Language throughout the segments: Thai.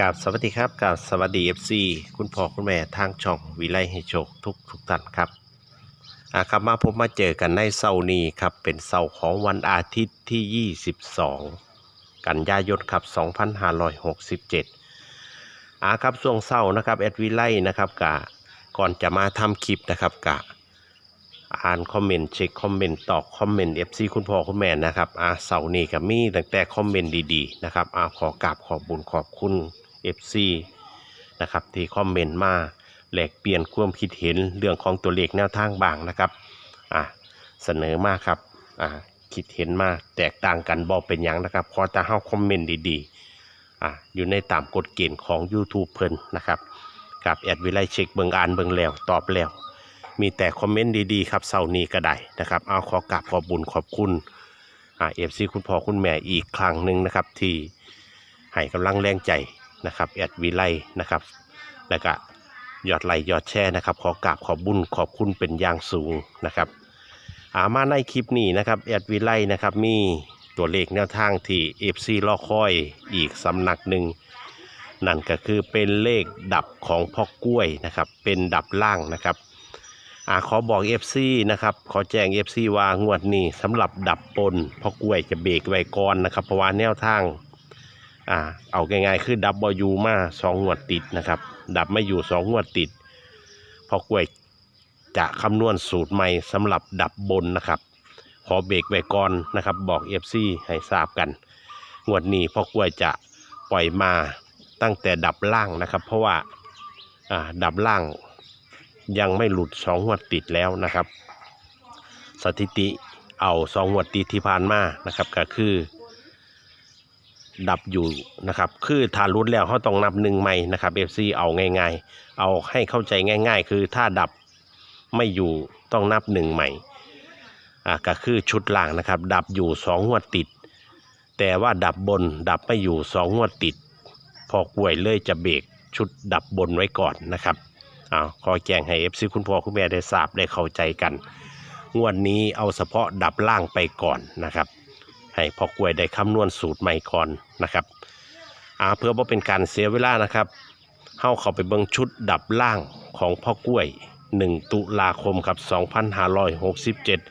กราบสวัสดีครับกราบสวัสดีเอฟซีคุณพ่อคุณแม่ทางช่องวิไลให้โชคทุกทุกท่านครับอาครับมาพบมาเจอกันในเสาร์นี้ครับเป็นเสาร์ของวันอาทิตย์ที่ 22 กันยายนครับ 2567อาครับช่วงเสาร์นะครับแอดวิไลนะครับกะก่อนจะมาทำคลิปนะครับกะอ่านคอมเมนต์เช็คคอมเมนต์ตอบคอมเมนต์ FC คุณพ่อคุณแม่นะครับอาเสาร์นี้ก็มีตั้งแต่คอมเมนต์ดีๆนะครับอาขอกราบขอบบุญขอบคุณ FC นะครับที่คอมเมนต์มาแลกเปลี่ยนความคิดเห็นเรื่องของตัวเลขแนวทางบางนะครับอ่าเสนอมาครับอ่าคิดเห็นมาแตกต่างกันบอกเป็นอย่างนะครับขอแต่เฮาคอมเมนต์ดีๆอ่าอยู่ในตามกฎเกณฑ์ของ YouTube เพิ่นนะครับกับแอดวิไลเช็คเบิงอ่านเบิงแล้วตอบแล้วมีแต่คอมเมนต์ดีๆครับเสาร์นี้ก็ได้นะครับ เอาขอกราบขอบุญขอบคุณอ่าเอฟซีคุณพ่อคุณแม่อีกครั้งหนึ่งนะครับ ที่ให้กำลังแรงใจ นะครับแอดวิไลนะครับ แล้วก็ยอดไลค์ยอดแชร์นะครับขอกราบขอบบุญขอบคุณเป็นอย่างสูงนะครับอามาในคลิปนี้นะครับแอดวิไลนะครับมีตัวเลขแนวทางที่เอฟซีรอคอยอีกสำนักหนึ่งนั่นก็คือเป็นเลขดับของพ่อกล้วยนะครับเป็นดับล่างนะครับอาขอบอก FC นะครับขอแจ้ง FC ว่างวดนี้สำหรับดับปนพ่อกล้วยจะเบรกไว้ก่อนนะครับเพราะว่าแนวทาง อ่าเอาง่ายๆคือดับบอยูมาสองงวดติดนะครับ ดับไม่อยู่สองงวดติดพ่อกล้วยจะคำนวณสูตรใหม่สำหรับดับบนนะครับ ขอเบรกไว้ก่อนนะครับ บอก FC ให้ทราบกัน งวดนี้พ่อกล้วยจะปล่อยมาตั้งแต่ดับล่างนะครับ เพราะว่าอ่าดับล่างยังไม่หลุดสองหัวดติดแล้วนะครับ สถิติเอาสองหัวดติดที่ผ่านมานะครับก็คือ ดับอยู่นะครับ คือถ้ารุดแล้วเขาต้องนับหนึ่งใหม่นะครับ FC เอาง่าย ๆ เอาให้เข้าใจง่าย ๆ คือถ้าดับไม่อยู่ต้องนับหนึ่งใหม่อ่าก็คือชุดล่างนะครับ ดับอยู่สองหัวดติด แต่ว่าดับบนดับไม่อยู่สองหัวดติด พอกล้วยเลยจะเบรกชุดดับบนไว้ก่อนนะครับเอาขอแจ้งให้เอฟซีคุณพ่อคุณแม่ได้ทราบได้เข้าใจกัน งวดนี้เอาเฉพาะดับล่างไปก่อนนะครับ ให้พอกล้วยได้คำนวณสูตรใหม่ก่อนนะครับอาเพื่อว่าเป็นการเสียเวลานะครับเข้าเข้าไปเบิ่งชุดดับล่างของพ่อกล้วย 1 ตุลาคมครับ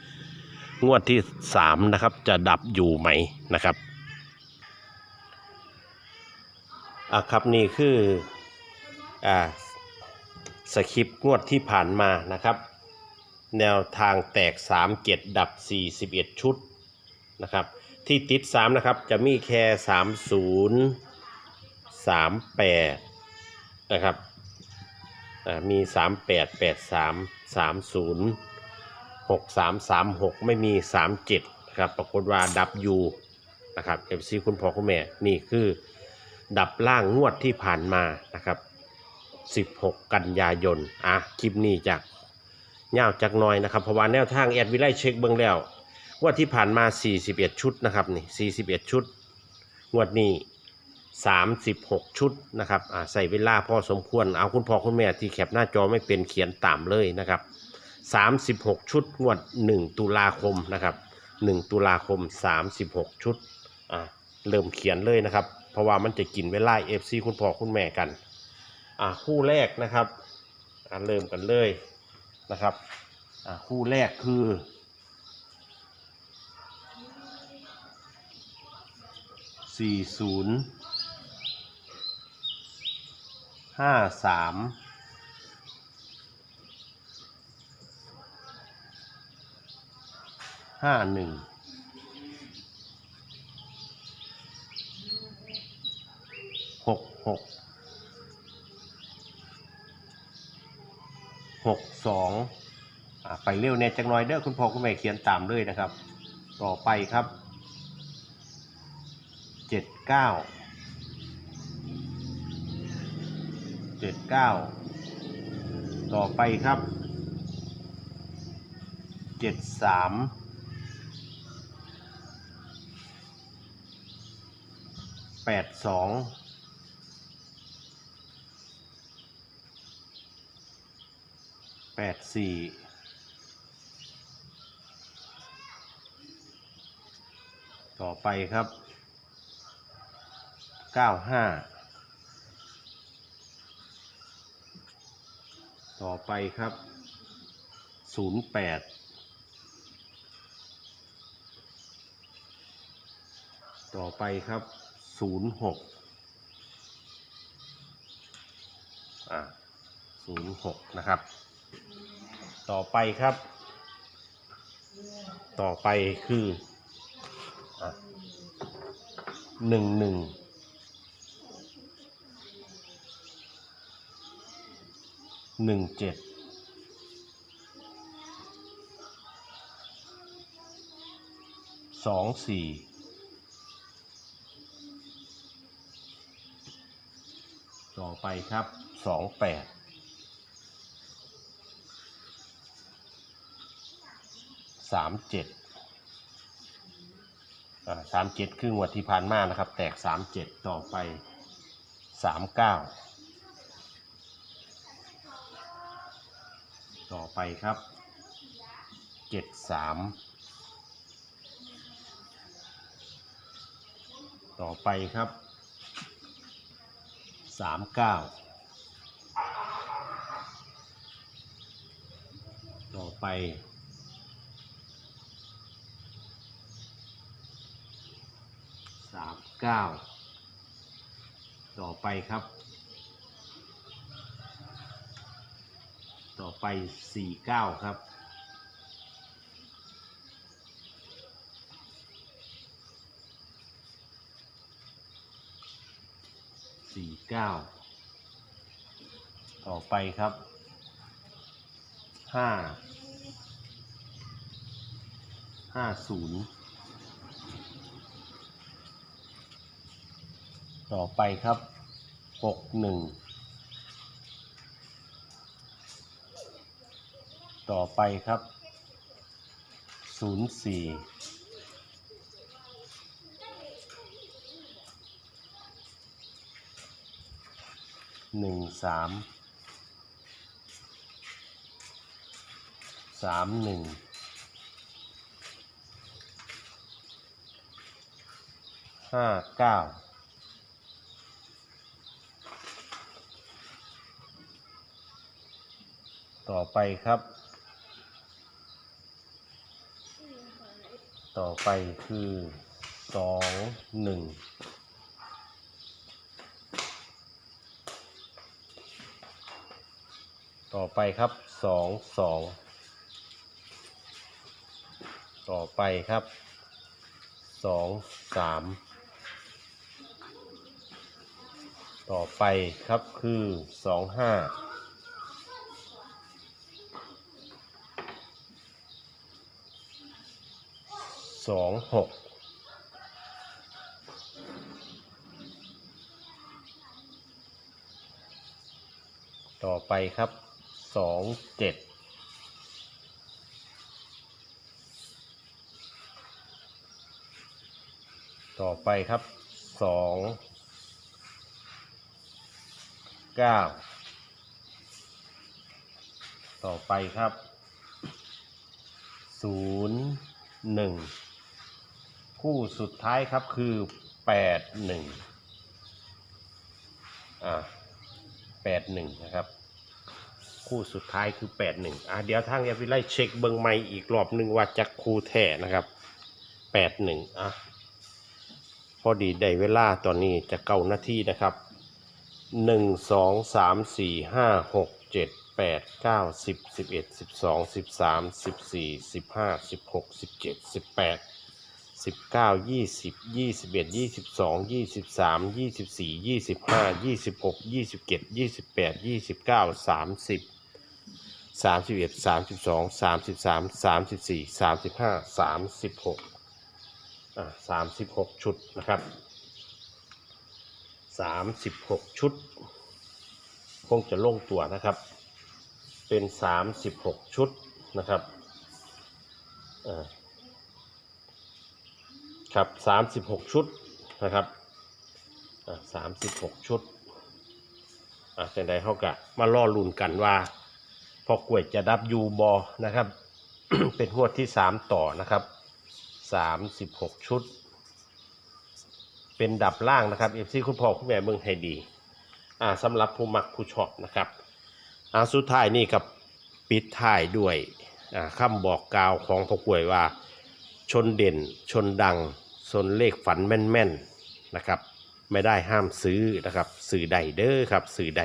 2567 งวดที่ 3 นะครับ จะดับอยู่ไหมนะครับอะครับนี่คืออ่าสคริปต์งวดที่ผ่านมานะครับ แนวทางแตก3เกียรดับ 41 ชุดนะครับ ที่ติด 3 นะครับ จะมีแค่30 38นะครับอ่ามี38 83 30 63 36ไม่มี37นะครับปรากฏว่าดับยูนะครับเอฟซีคุณพ่อคุณแม่นี่คือดับล่างงวดที่ผ่านมานะครับ 16 กันยายน อะ คลิปนี้จากเงาจากน้อยนะครับ เพราะว่าแนวทางแอดวิไลเช็คเบิ้องแล้ว งวดที่ผ่านมา 41 ชุดนะครับนี่41 ชุด งวดนี้ 36 ชุดนะครับอ่าใส่เวลาพอสมควร เอาคุณพ่อคุณแม่ที่แคปหน้าจอไม่เป็นเขียนตามเลยนะครับ 36 ชุด งวด 1 ตุลาคมนะครับ 1 ตุลาคม 36 ชุดอ่าเริ่มเขียนเลยนะครับ เพราะว่ามันจะกินเวลาเอฟซีคุณพ่อคุณแม่กันอ่าคู่แรกนะครับอ่าเริ่มกันเลยนะครับอ่าคู่แรกคือ สี่ศูนย์ห้าสามห้าหนึ่งหกหกหกสองไปเร็วเนี่ยจังน้อยเด้อคุณพ่อคุณแม่เขียนตามเลยนะครับ ต่อไปครับ จ็ดเก้าเจ็ดเก้าต่อไปครับเจ็ดสามแปดสองแปดสี่ต่อไปครับ เก้าห้าต่อไปครับศูนย์แปดต่อไปครับศูนย์หกอะศูนย์หกนะครับ ต่อไปครับ ต่อไปคือหนึ่งหนึ่ง หนึ่งเจ็ดสองสี่ต่อไปครับสองแปดสามเจ็ดสามเจ็ดครึ่งวันที่ผ่านมานะครับ แตกสามเจ็ดต่อไปสามเก้า ต่อไปครับเจ็ดสามต่อไปครับสามเก้าต่อไปสามเก้าต่อไปครับ ต่อไปสี่เก้าครับสี่เก้าต่อไปครับห้าห้าศูนย์ต่อไปครับหกหนึ่ง ต่อไปครับศูนย์สี่หนึ่งสามสามหนึ่งห้าเก้าต่อไปครับ ต่อไปคือสองหนึ่งต่อไปครับสองสองต่อไปครับสองสามต่อไปครับคือสองห้า สองหกต่อไปครับสองเจ็ดต่อไปครับสองเก้าต่อไปครับศูนย์หนึ่ง คู่สุดท้ายครับคือแปดหนึ่งอ่าแปดหนึ่งนะครับ คู่สุดท้ายคือแปดหนึ่งอะเดี๋ยวทางเอฟวิไลเช็คเบิงไม่อีกรอบหนึ่งว่าจากคู่แท้นะครับแปดหนึ่งอะพอดีได้เวลาตอนนี้จะเก้านาทีนะครับหนึ่งสองสามสี่ห้าหกเจ็ดแปดเก้าสิบสิบเอ็ดสิบสองสิบสามสิบสี่สิบห้าสิบหกสิบเจ็ดสิบแปด สิบเก้ายี่สิบยี่สิบเอ็ดยี่สิบสองยี่สิบสามยี่สิบสี่ยี่สิบห้ายี่สิบหกยี่สิบเจ็ดยี่สิบแปดยี่สิบเก้าสามสิบสามสิบเอ็ดสามสิบสองสามสิบสามสามสิบสี่สามสิบห้าสามสิบหกอ่าสามสิบหกชุดนะครับสามสิบหกชุด คงจะลงตัวนะครับ เป็นสามสิบหกชุดนะครับอ่า ครับสามสิบหกชุดนะครับสามสิบหกชุดอ่าแต่ใดเขากะมาล่อลุ่นกันว่าพอกล้วยจะดับยูบอนะครับ เป็นงวดที่สามต่อนะครับสามสิบหกชุด เป็นดับล่างนะครับเอฟซีคุณพ่อคุณแม่เมืองให้ดี อ่าสำหรับผู้มักผู้ชอบนะครับอ่าสุดท้ายนี่กับปิดท้ายด้วยอ่าคำบอกกล่าวของพอกล้วยว่าชนเด่นชนดัง ชนเลขฝันแม่นๆนะครับ ไม่ได้ห้ามซื้อนะครับ สื่อใดเด้อครับ สื่อใด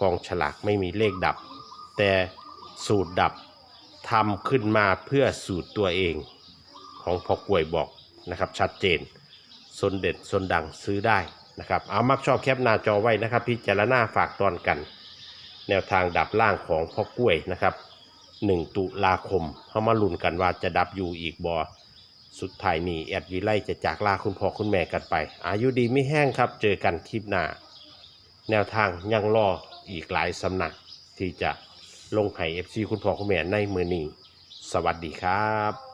กองฉลากไม่มีเลขดับ แต่สูตรดับทำขึ้นมาเพื่อสูตรตัวเอง ของพ่อกวยบอกนะครับชัดเจนสนเด็ดสนดังซื้อได้นะครับเอามักชอบแคปหน้าจอไว้นะครับ พิจารณาฝากตอนกัน แนวทางดับล่างของพ่อกล้วยนะครับ 1 ตุลาคมเขามาลุ้นกันว่าจะดับอยู่อีกบอ สุดท้ายนี้แอดวิไลจะจากลาคุณพ่อคุณแม่กันไป อายุดีไม่แห้งครับ เจอกันคลิปหน้า แนวทางยังรออีกหลายสำนักที่จะลงให้ FC คุณพ่อคุณแม่ในมือนี้ สวัสดีครับ